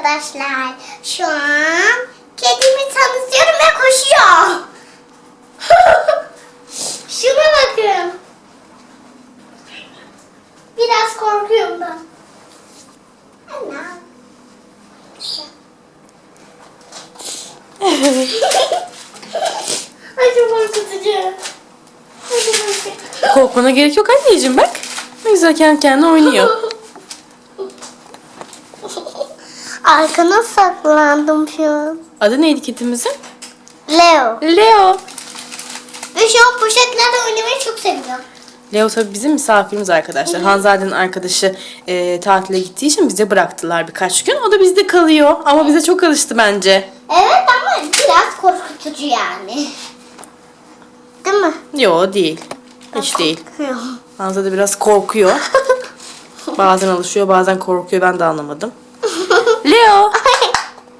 arkadaşlar. Şu an kedimi tanıtıyorum ve koşuyor. Şuna bakın. Biraz korkuyorum ben. Ana. Ay çok korkutucu. Korkmana gerek yok anneciğim bak. Ne güzel kendi kendine oynuyor. Arkana saklandım şu an. Adı neydi kedimizin? Leo. Leo. Ve şu an poşetlerle oynamayı çok seviyor. Leo tabii bizim misafirimiz arkadaşlar. Hanzade'nin arkadaşı e, tatile gittiği için bize bıraktılar birkaç gün. O da bizde kalıyor. Ama bize çok alıştı bence. Evet ama biraz korkutucu yani. Değil mi? Yo değil. Hiç değil. Hanzade biraz korkuyor. Bazen alışıyor bazen korkuyor ben de anlamadım. Leo.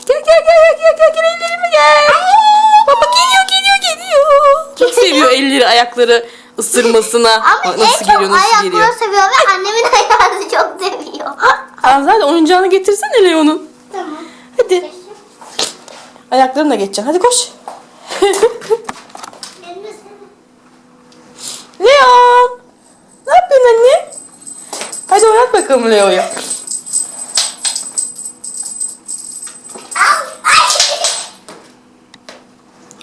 Gel gel gel gel gel gel ellerime gel. Baba geliyor geliyor geliyor. Çok seviyor elleri ayakları ısırmasına. Ama Bak en nasıl çok geliyor nasıl ayakları geliyor. seviyor ve annemin ayağını çok seviyor. Hanzade oyuncağını getirsene Leo'nun. tamam. Hadi. Ayaklarını da geçeceksin. Hadi koş. Leo. Ne yapıyorsun anne? Hadi oynat bakalım Leo'yu.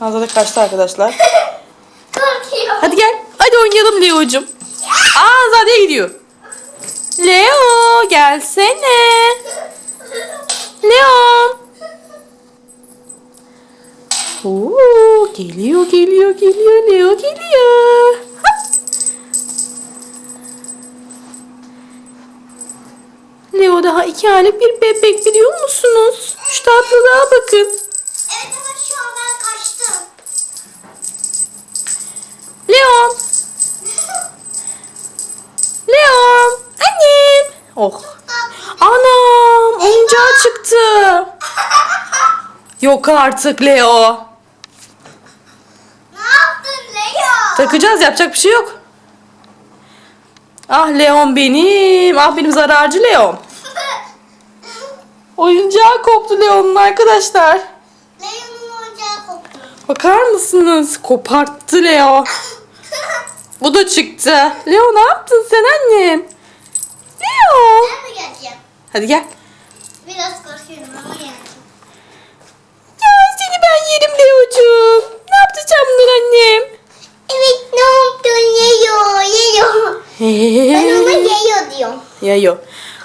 Hanzade kaçtı arkadaşlar. Hadi gel. Hadi oynayalım Leo'cum. Aa Hanzade'ye gidiyor. Leo gelsene. Leo. Oo, geliyor geliyor geliyor Leo geliyor. Ha. Leo daha iki aylık bir bebek biliyor musunuz? Şu tatlılığa bakın. Leon. Leon. Annem. Oh. Anam oyuncağı çıktı. Yok artık Leo. Ne yaptın Leo? Takacağız yapacak bir şey yok. Ah Leon benim. Ah benim zararcı Leon. Oyuncağı koptu Leon'un arkadaşlar. Leo'nun oyuncağı koptu. Bakar mısınız? Koparttı Leo. Bu da çıktı. Leo ne yaptın sen annem? Leo. Ben mi geleceğim? Hadi gel. Biraz korkuyorum ama geleceğim. Ya seni ben yerim Leo'cuğum. Ne yaptın sen bunları annem? Evet ne yaptın Leo? Leo. Ben ona Leo diyorum. yok.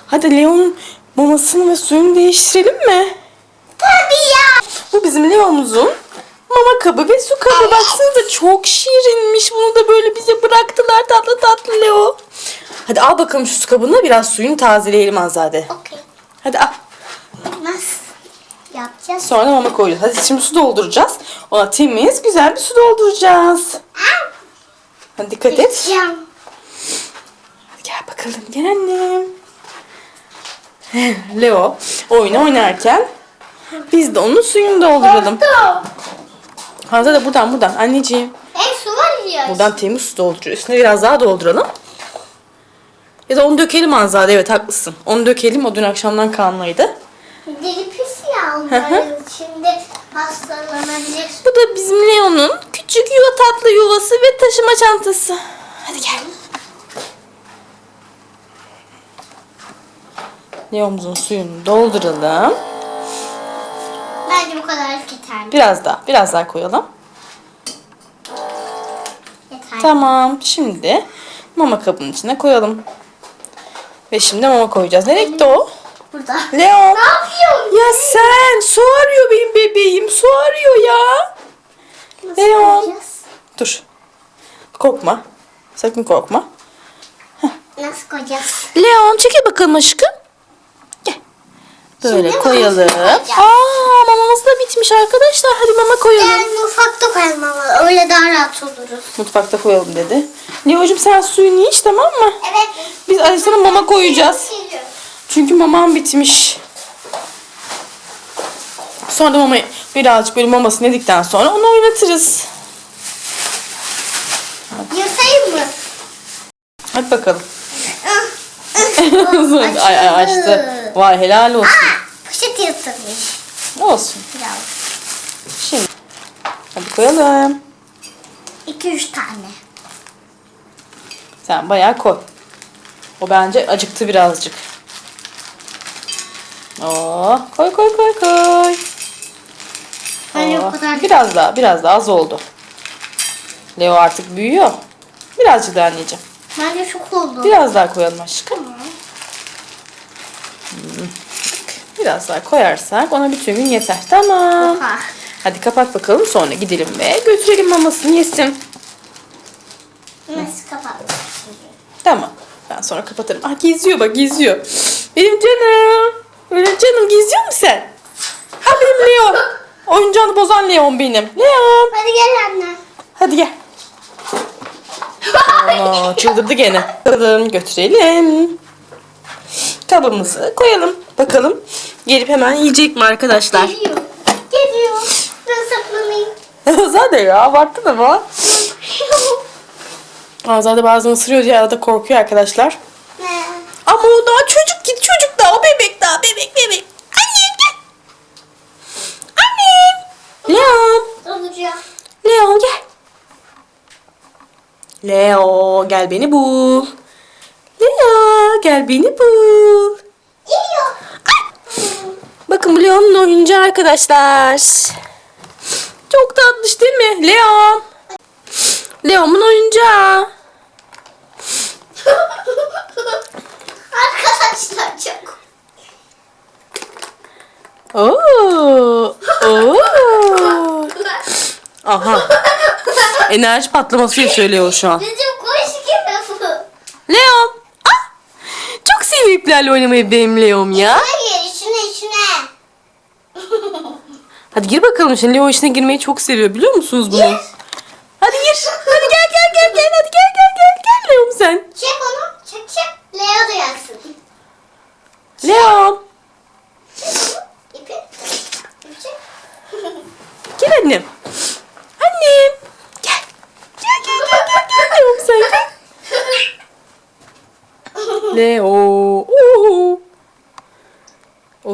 Hadi Leo'nun mamasını ve suyunu değiştirelim mi? Tabii ya. Bu bizim Leo'muzun mama kabı ve su kabı. Baksanıza çok şirinmiş. Bunu da böyle bize bıraktılar tatlı tatlı Leo. Hadi al bakalım şu su kabına biraz suyunu tazeleyelim Azade. Okey. Hadi al. Nasıl yapacağız? Sonra mama koyacağız. Hadi şimdi su dolduracağız. Ona temiz güzel bir su dolduracağız. Hadi dikkat et. Yapacağım. Hadi gel bakalım gel annem. Leo oyun oynarken biz de onun suyunu dolduralım. Korktum. Hanza da buradan buradan anneciğim. En su var ya. Buradan temiz su dolduruyor. Üstüne biraz daha dolduralım. Ya da onu dökelim Hanzade evet haklısın. Onu dökelim o dün akşamdan kalmaydı. Deli pis ya onların. Şimdi hastalanabilir. Bu da bizim Leo'nun küçük yuva tatlı yuvası ve taşıma çantası. Hadi gel. Leo'muzun suyunu dolduralım. Bence bu kadar yeterli. Biraz daha, biraz daha koyalım. Yeterli. Tamam. Şimdi mama kabının içine koyalım. Ve şimdi mama koyacağız. Nereye gitti o? Burada. Leo. Ne yapıyorsun? Ya sen su arıyor benim bebeğim. Su arıyor ya. Nasıl Leo. koyacağız? Dur. Korkma. Sakın korkma. Nasıl koyacağız? Leon çekil bakalım aşkım. Böyle Şimdi koyalım. Aa mamamız da bitmiş arkadaşlar. Hadi mama koyalım. Yani mutfakta koyalım ama öyle daha rahat oluruz. Mutfakta koyalım dedi. Leo'cum sen suyunu iç tamam mı? Evet. Biz Alisa'na mama koyacağız. Çünkü mamam bitmiş. Sonra da mamayı birazcık böyle mamasını yedikten sonra onu oynatırız. Yırtayım mı? Hadi bakalım. Ah, ay ay açtı. Vay helal olsun. Yırtılmış. Olsun. Biraz. Şimdi. Hadi koyalım. 2-3 tane. Sen bayağı koy. O bence acıktı birazcık. Oo, koy koy koy koy. Oo, o kadar Biraz daha, biraz daha az oldu. Leo artık büyüyor. Birazcık daha anneciğim. Bence çok oldu. Biraz daha koyalım aşkım. Tamam. Biraz daha koyarsak ona bütün gün yeter. Tamam. Oha. Hadi kapat bakalım sonra gidelim ve götürelim mamasını yesin. Nasıl kapattın? Tamam. Ben sonra kapatırım. Ah geziyor bak geziyor. Benim canım. Benim canım geziyor mu sen? Ha benim Leon. Oyuncağını bozan Leon benim. Leon. Hadi gel anne. Hadi gel. Aa, çıldırdı gene. Bakalım götürelim. Kabımızı koyalım. Bakalım gelip hemen yiyecek mi arkadaşlar? Geliyor. Geliyor. Ben saklanayım. Zaten ya abarttın ama. Azade bazen ısırıyor diye arada korkuyor arkadaşlar. ne? Ama o daha çocuk git çocuk daha o bebek daha bebek bebek. Annem gel. Annem. Leon. Leon gel. Leo gel beni bul. Gel beni bul. Geliyor. Bakın bu Leon'un oyuncağı arkadaşlar. Çok tatlış değil mi? Leon. Leon'un oyuncağı. Arkadaşlar çok. Oo. Oo. Aha. Enerji patlaması yaşıyor Leo şu an. Bizim kuş gibi bu. Leon. Ah! İplerle oynamayı benim Leon ya. Hayır içine içine. Hadi gir bakalım şimdi Leo işine girmeyi çok seviyor biliyor musunuz bunu? Gir. Hadi gir. Hadi gel gel gel gel. Hadi gel gel gel gel Leon sen. Çek onu. Çek çek. Leo da yaksın. Leon. İpi. İpi çek. Gel annem. Annem. Gel. Gel gel gel gel gel Leon sen. Leo.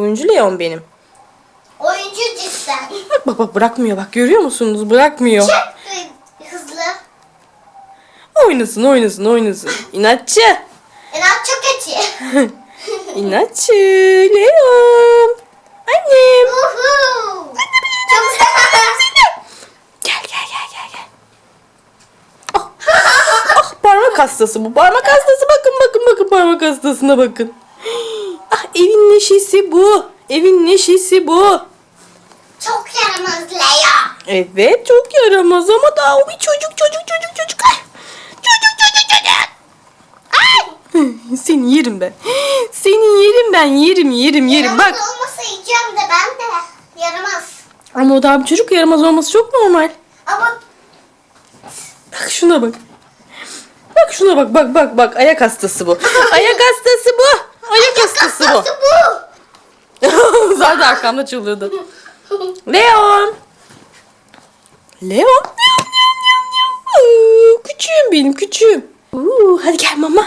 Oyuncu Leon benim. Oyuncu cidden. Bak bak bak bırakmıyor bak görüyor musunuz? Bırakmıyor. Çek e, hızlı. Oynasın oynasın oynasın. İnatçı. Enak çok eti. İnatçı. Leon. Annem. Uhu. Çok Gel gel gel gel gel. Ah, ah parmak hastası bu. Parmak hastası bakın bakın bakın parmak hastasına bakın. Evin neşesi bu. Evin neşesi bu. Çok yaramaz Leo. Evet çok yaramaz ama daha o bir çocuk çocuk çocuk çocuk. Ay. Çocuk çocuk çocuk. Ay. Seni yerim ben. Seni yerim ben yerim yerim yerim. Yaramaz Bak olmasa yiyeceğim de ben de. Yaramaz. ama o daha bir çocuk yaramaz olması çok normal. Ama Bak şuna bak. Bak şuna bak bak bak bak ayak hastası bu. Ayak hastası bu. Ayak hastası bu. Zaten arkamda çıldırdı. Leon. Leon. Oo, Küçüğüm benim küçüğüm. Oo, hadi gel mama.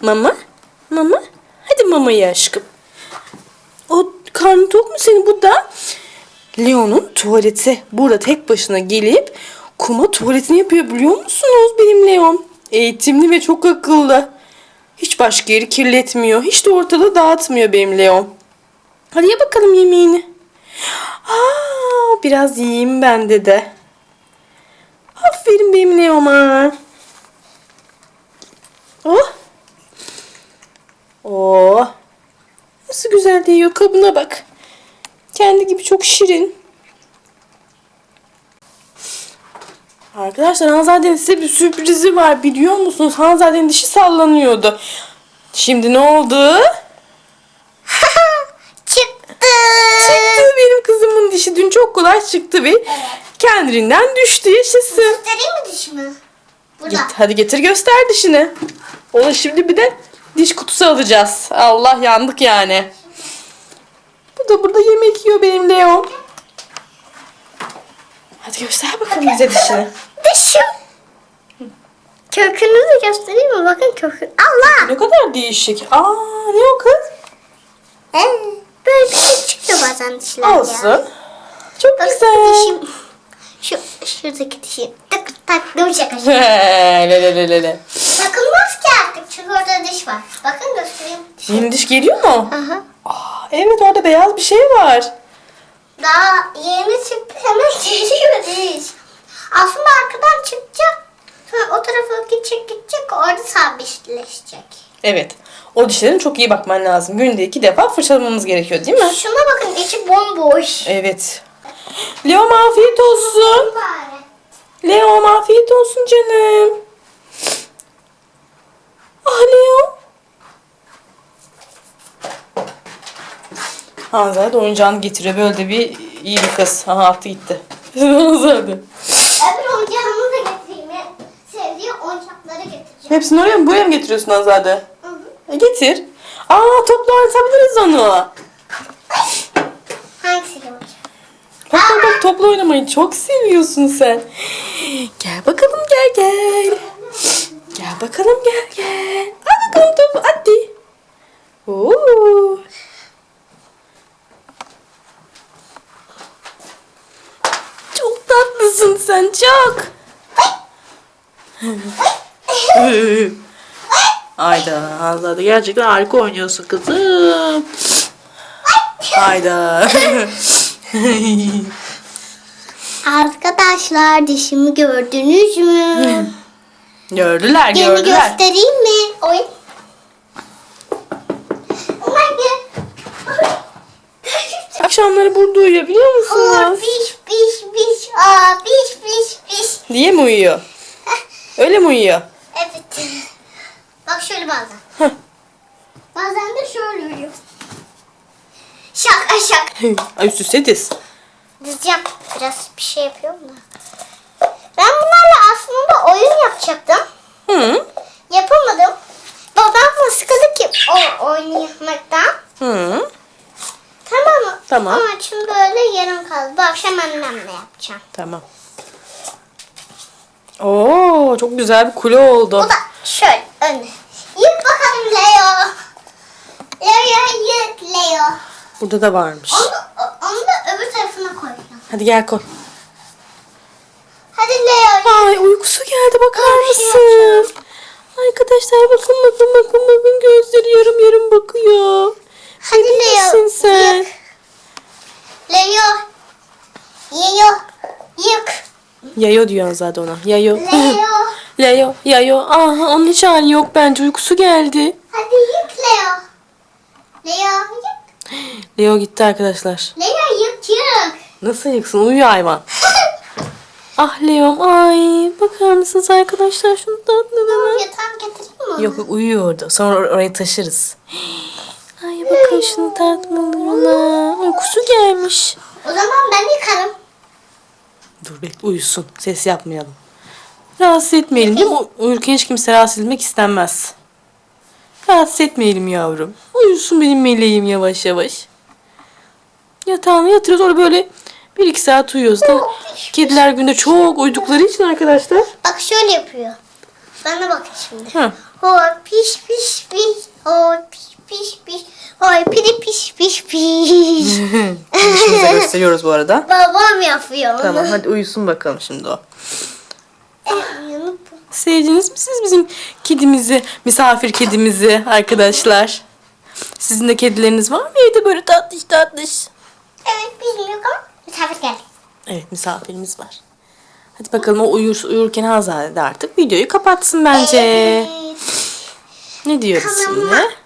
Mama. Mama. Hadi mamayı aşkım. O karnı tok mu senin? Bu da Leon'un tuvaleti. Burada tek başına gelip kuma tuvaletini yapıyor biliyor musunuz benim Leon? Eğitimli ve çok akıllı. Hiç başka yeri kirletmiyor. Hiç de ortalığı dağıtmıyor benim Leon. Hadi ye bakalım yemeğini. Aa, biraz yiyeyim ben de de. Aferin benim Leon'a. Oh. Oh. Nasıl güzel de yiyor kabına bak. Kendi gibi çok şirin. Arkadaşlar Hanzade'nin size bir sürprizi var biliyor musunuz? Hanzade'nin dişi sallanıyordu. Şimdi ne oldu? Çıktı. Çıktı benim kızımın dişi dün çok kolay çıktı ve kendiliğinden düştü yaşasın. Göstereyim mi dişimi? Burada. Git hadi getir göster dişini. Ona şimdi bir de diş kutusu alacağız. Allah yandık yani. Bu da burada yemek yiyor benim Leo. Hadi göster bakalım bize dişini. Dişim. Kökünü de göstereyim mi? Bakın kökü. Allah. Ne kadar değişik. Aa ne o kız? Ee, böyle bir şey çıktı bana. bazen dişler ya. Olsun. Çok Bak güzel. dişim. Şu şuradaki dişim. Tık taktım şaka şaka. le le le le le. Takılmaz ki artık çünkü orada diş var. Bakın göstereyim. Yeni diş geliyor mu? Aha. Aa, evet orada beyaz bir şey var. Daha yeni çıktı hemen geliyor diş. Aslında arkadan çıkacak. Sonra o tarafa gidecek gidecek orada sabitleşecek. Evet. O dişlerin çok iyi bakman lazım. Günde iki defa fırçalamamız gerekiyor değil mi? Şuna bakın içi bomboş. Evet. Leo'm afiyet olsun. Leo'm afiyet olsun canım. Ah Leo. Hanzade de oyuncağını getiriyor. Böyle de bir iyi bir kız. Aha attı gitti. Hanzade. Öbür oyuncağımı da getireyim. Sevdiği oyuncakları getireceğim. Hepsini oraya mı buraya mı getiriyorsun Hanzade? Hı hı. E, getir. Aa topla oynatabiliriz onu. Hangisiyle oynayacağım? Bak bak bak topla oynamayı çok seviyorsun sen. Gel bakalım gel gel. Gel bakalım gel gel. Al bakalım topu hadi. Oo. Çok çok. Ayda Hazada gerçekten harika oynuyorsun kızım. Hayda. Arkadaşlar dişimi gördünüz mü? gördüler Yeni gördüler. göstereyim mi? Oyun. Akşamları burada uyuyor biliyor musunuz? piş piş piş. Aa, piş piş piş. Diye mi uyuyor? Öyle mi uyuyor? Evet. Bak şöyle bazen. Heh. Bazen de şöyle uyuyor. Şaka şaka. Ay diz. Dizeceğim. Biraz bir şey yapıyorum da. Ben bunlarla aslında oyun yapacaktım. Hı. Yapamadım. Babam da sıkıldı ki o oynamaktan. Hı. Tamam. Ama şimdi böyle yarım kaldı. Bu akşam annemle yapacağım. Tamam. Oo çok güzel bir kule oldu. O da şöyle önde. Yık bakalım Leo. Leo yık Leo. Burada da varmış. Onu, onu da öbür tarafına koyacağım. Hadi gel koy. Hadi Leo. Ay uykusu geldi bakar şey mısın? Arkadaşlar bakın bakın bakın bakın gözleri yarım yarım bakıyor. Hadi Leo. Sen? Yık. Leo. Leo. Yık. Yayo diyor zaten ona. Yayo. Leo. Leo, Yayo. Ah onun hiç hali yok bence uykusu geldi. Hadi yık Leo. Leo yık. Leo gitti arkadaşlar. Leo yık yık. Nasıl yıksın? Uyuyor hayvan. Ah Leo'm ay bakar mısınız arkadaşlar şunu tatlılığına. Yatağım getireyim mi? Yok yok uyuyor orada. Sonra or- oraya taşırız. Ay bakın şunu tatlılığına. Uykusu gelmiş. O zaman ben yıkarım. Dur bekle uyusun. Ses yapmayalım. Rahatsız etmeyelim değil mi? Uyurken hiç kimse rahatsız edilmek istenmez. Rahatsız etmeyelim yavrum. Uyusun benim meleğim yavaş yavaş. Yatağına yatırıyoruz orada böyle bir iki saat uyuyoruz. Zaten Kediler günde çok uyudukları için arkadaşlar. Bak şöyle yapıyor. Bana bak şimdi. Hı. Hoy piş piş piş. Hoy piş piş piş. Hoy piri piş piş piş. İşimize gösteriyoruz bu arada. Babam yapıyor onu. Tamam hadi uyusun bakalım şimdi o. Bu. Sevdiniz mi siz bizim kedimizi, misafir kedimizi arkadaşlar? Sizin de kedileriniz var mı evde böyle tatlış tatlış? Evet bilmiyorum ama misafir geldi. Evet misafirimiz var. Hadi bakalım o uyur, uyurken Hazade de artık videoyu kapatsın bence. Evet. Ne diyoruz Kanalıma şimdi?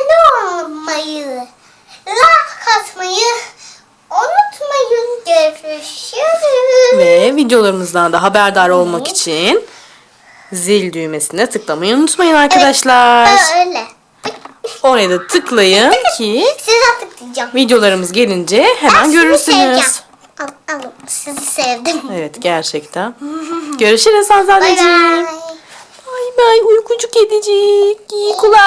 Abone olmayı, like atmayı unutmayın. Görüşürüz. Ve videolarımızdan da haberdar olmak için zil düğmesine tıklamayı unutmayın arkadaşlar. Öyle. Oraya da tıklayın ki Size tıklayacağım. videolarımız gelince Ben hemen sizi görürsünüz. seveceğim. Al, sizi sevdim. Evet gerçekten. Görüşürüz Bay Hanzadeciğim. bay. Bay bay uykucu kedicik. İyi kulak.